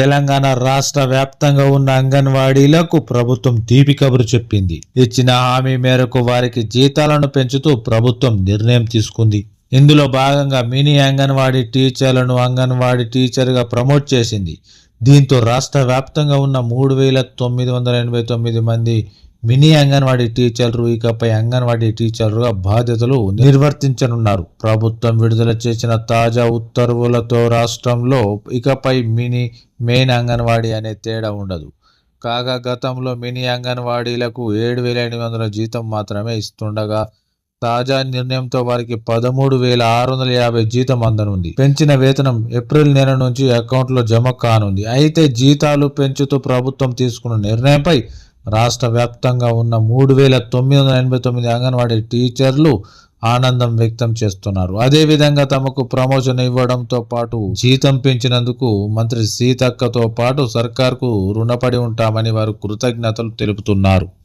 తెలంగాణ రాష్ట్ర వ్యాప్తంగా ఉన్న అంగన్వాడీలకు ప్రభుత్వం తీపి కబురు చెప్పింది. ఇచ్చిన హామీ మేరకు వారికి జీతాలను పెంచుతూ ప్రభుత్వం నిర్ణయం తీసుకుంది. ఇందులో భాగంగా మినీ అంగన్వాడీ టీచర్లను అంగన్వాడీ టీచర్గా ప్రమోట్ చేసింది. దీంతో రాష్ట్ర వ్యాప్తంగా ఉన్న మూడు వేల తొమ్మిది వందల ఎనభై తొమ్మిది మంది మినీ అంగన్వాడీ టీచర్లు ఇకపై అంగన్వాడీ టీచర్లుగా బాధ్యతలు నిర్వర్తించనున్నారు. ప్రభుత్వం విడుదల చేసిన తాజా ఉత్తర్వులతో రాష్ట్రంలో ఇకపై మినీ మెయిన్ అంగన్వాడీ అనే తేడా ఉండదు. కాగా గతంలో మినీ అంగన్వాడీలకు ఏడు వేల ఎనిమిది వందల జీతం మాత్రమే ఇస్తుండగా తాజా నిర్ణయంతో వారికి పదమూడు వేల ఆరు వందల యాభై జీతం అందనుంది. పెంచిన వేతనం ఏప్రిల్ నెల నుంచి అకౌంట్లో జమ కానుంది. అయితే జీతాలు పెంచుతూ ప్రభుత్వం తీసుకున్న నిర్ణయంపై రాష్ట్ర వ్యాప్తంగా ఉన్న మూడు వేల తొమ్మిది వందల ఎనభై తొమ్మిది అంగన్వాడీ టీచర్లు ఆనందం వ్యక్తం చేస్తున్నారు. అదేవిధంగా తమకు ప్రమోషన్ ఇవ్వడంతో పాటు జీతం పెంచినందుకు మంత్రి సీతక్కతో పాటు సర్కార్కు రుణపడి ఉంటామని వారు కృతజ్ఞతలు తెలుపుతున్నారు.